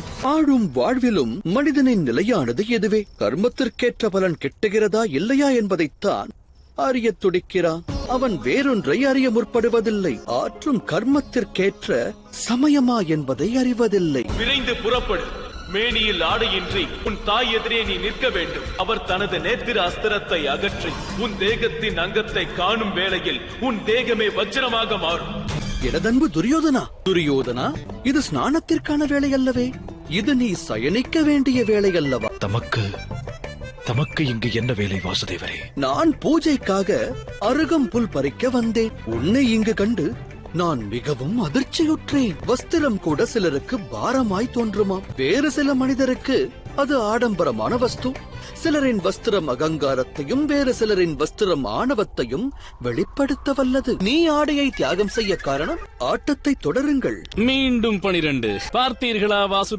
வல்லது ஆளும் வாழ்விலும் மனிதனின் நிலையானது எதுவே? கர்மத்திற்கேற்ற பலன் கிட்டுகிறதா இல்லையா என்பதைத்தான் அறியத் துடிக்கிறான் அவன் வேறொன்றை அறிய முற்படுவதில்லை. ஆற்றும் கர்மத்திற்கேற்ற சமயமா என்பதை அறிவதில்லை. விரைந்து புறப்படு. மேனியில் ஆடையின்றி உன் தாய் எதிரே நீ நிற்க வேண்டும். அவர் தனது நேத்திர அஸ்திரத்தை அகற்றி உன் தேகத்தின் அங்கத்தை காணும் வேளையில் உன் தேகமே வஜ்ரமாக மாறும். எனதன்பு துரியோதனா? துரியோதனா? இது ஸ்நானத்திற்கான வேலை அல்லவே இது நீ சயனிக்க வேண்டிய வேலை அல்லவா தமக்கு தமக்கு இங்கு என்ன வேலை வாசுதேவரே? நான் பூஜைக்காக அருகம்புல் பறிக்க வந்தேன். உன்னை இங்கு கண்டு நான் மிகவும் அதிர்ச்சியுற்றேன். வஸ்திரம் கூட சிலருக்கு பாரமாய் தோன்றுமாம். வேறு சில மனிதருக்கு அது ஆடம்பரமான வஸ்து. சிலரின் வஸ்திரம் அகங்காரத்தையும் வேறு சிலரின் வஸ்திரம் ஆணவத்தையும் வெளிப்படுத்த வல்லது நீ ஆடையை தியாகம் செய்ய காரணம் ஆட்டத்தை தொடருங்கள். மீண்டும் பனிரெண்டு. பார்த்தீர்களா வாசுதேவ